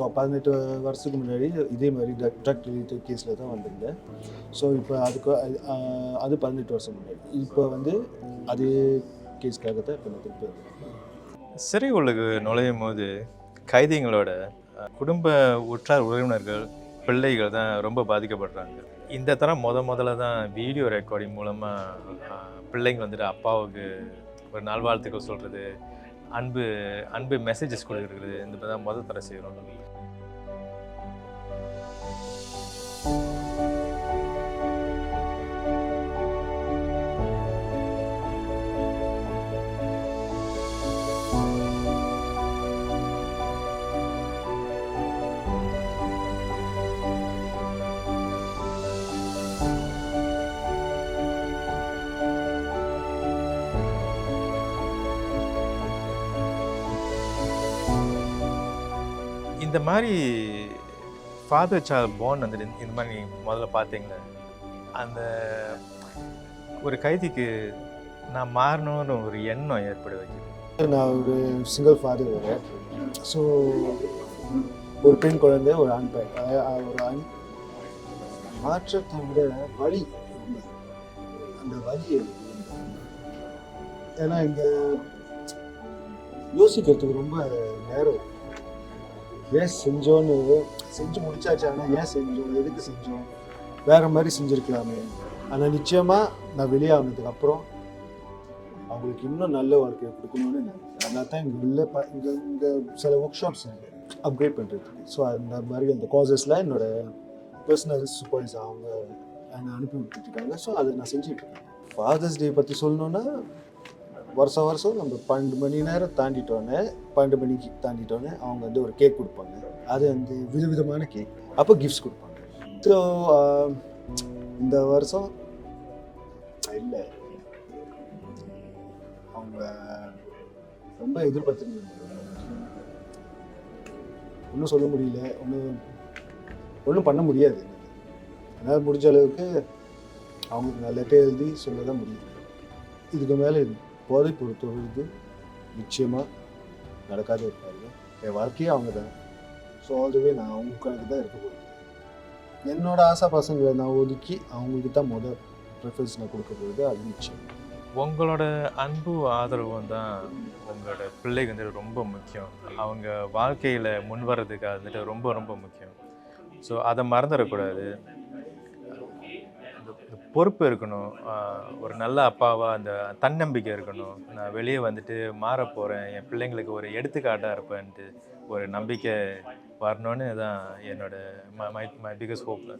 So பதினெட்டு வருஷத்துக்கு முன்னாடி இதே மாதிரி ட்ரக் ரிலேட்டட் கேஸில் தான் வந்திருந்தேன். ஸோ இப்போ அதுக்கு அது- அது பதினெட்டு வருஷம் முன்னாடி. இப்போ வந்து அதே கேஸ்க்காக தான் இப்போ நான் திருப்பி சிறை உள்ளுக்கு நுழையும் போது கைதிகளோட குடும்ப உற்றார் உறவினர்கள் பிள்ளைகள் தான் ரொம்ப பாதிக்கப்படுறாங்க. இந்த தரம் முத முதல்ல தான் வீடியோ ரெக்கார்டிங் மூலமாக பிள்ளைங்க வந்துட்டு அப்பாவுக்கு ஒரு நல்வாழ்த்துக்கள் சொல்கிறது அன்பு அன்பு மெசேஜஸ் கொடுக்குறது. இந்த மாதிரி தான் முத தர செய்கிறோம் இந்த மாதிரி ஃபாதர் சார் போன் அந்த இந்த மாதிரி நீங்க முதல்ல பார்த்தீங்களே அந்த ஒரு கைதிக்கு நான் மாறணும்னு ஒரு எண்ணம் ஏற்பட வைக்குது. நான் ஒரு சிங்கிள் ஃபாதர் வரேன் ஸோ ஒரு பெண் குழந்தை ஒரு ஆண் பையன் ஒரு ஆண். மாற்றத்தை விட வழி அந்த வழி ஏன்னா இங்கே யோசிக்கிறதுக்கு ரொம்ப நேரம் ஏன் செஞ்சோன்னு செஞ்சு முடிச்சாச்சு ஆனால் ஏன் செஞ்சோம்? எதுக்கு செஞ்சோம்? வேற மாதிரி செஞ்சுருக்கலாமே. ஆனால் நிச்சயமாக நான் வெளியாகினதுக்கு அப்புறம் அவங்களுக்கு இன்னும் நல்ல வாழ்க்கையை கொடுக்கணும்னு அதனால தான் இங்கே உள்ள ப இங்கே இங்கே சில ஒர்க் ஷாப்ஸ் அப்கிரேட் பண்ணுறதுக்கு ஸோ அந்த மாதிரி அந்த காசஸில் என்னோட பர்சனல் சூப்பர்வைஸ் அவங்க என்னை அனுப்பி விட்டுருக்காங்க ஸோ அதை நான் செஞ்சுட்டு இருக்கேன். ஃபாதர்ஸ் டே பற்றி சொல்லணுன்னா வருஷம் வருஷம் நம்ம பன்னெண்டு மணி நேரம் தாண்டிட்டோன்னே பன்னெண்டு மணிக்கு தாண்டிட்டோன்னே அவங்க வந்து ஒரு கேக் கொடுப்பாங்க. அது வந்து விதவிதமான கேக் அப்போ கிஃப்ட்ஸ் கொடுப்பாங்க. ஸோ இந்த வருஷம் இல்லை. அவங்க ரொம்ப எதிர்பார்த்துருந்தாங்க. ஒன்றும் சொல்ல முடியல. ஒன்றும் ஒன்றும் பண்ண முடியாது. என்னால் முடிஞ்ச அளவுக்கு அவங்களுக்கு நல்ல லெட்டர் எழுதி சொல்ல தான் முடியும். இதுக்கு மேலே போதை பொறுத்தவரைக்கு நிச்சயமாக நடக்காத இருப்பாங்க என் வாழ்க்கையே அவங்க தான் ஸோ ஆல்ரெடி நான் அவங்களுக்கு தான் இருக்க போகிறேன் என்னோட ஆசா பசங்களை நான் ஒதுக்கி அவங்களுக்கு தான் முதல் ப்ரிஃபரன்ஸ் நான் கொடுக்க போகிறது அது நிச்சயம். உங்களோட அன்பு ஆதரவும் தான் உங்களோட பிள்ளைக்கு வந்துட்டு ரொம்ப முக்கியம். அவங்க வாழ்க்கையில் முன் வர்றதுக்கு வந்துட்டு ரொம்ப ரொம்ப முக்கியம். ஸோ அதை மறந்துடக்கூடாது. பொறுப்பு இருக்கணும். ஒரு நல்ல அப்பாவாக அந்த தன்னம்பிக்கை இருக்கணும். நான் வெளியே வந்துட்டு மாற போகிறேன் என் பிள்ளைங்களுக்கு ஒரு எடுத்துக்காட்டாக இருப்பேன்ட்டு ஒரு நம்பிக்கை வரணும்னு தான் என்னோட மை மை பிகஸ்ட் ஹோப்பில்